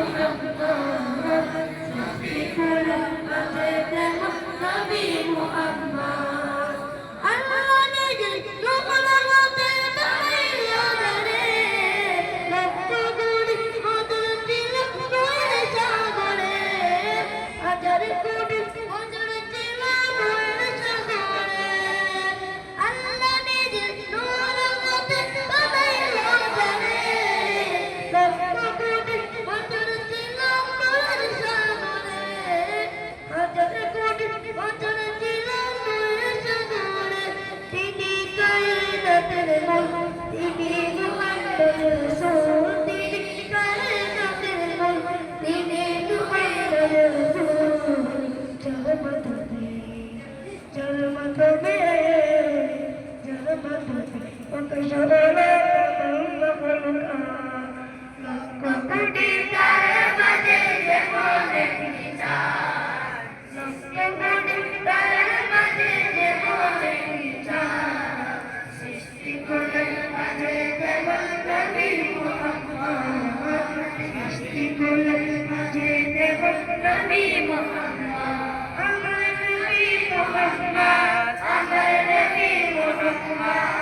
محمد نبي محمد তবে জনপথ কত সরল কোটি তার মাঝে যেমন বিচার কোটি তার মাঝে যেমন বিচার সৃষ্টি করে মাঝে যেমন নবী মুহাম্মদ সৃষ্টি করে মাঝে যেমন নবী মুহাম্মদ Amen.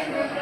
Amen.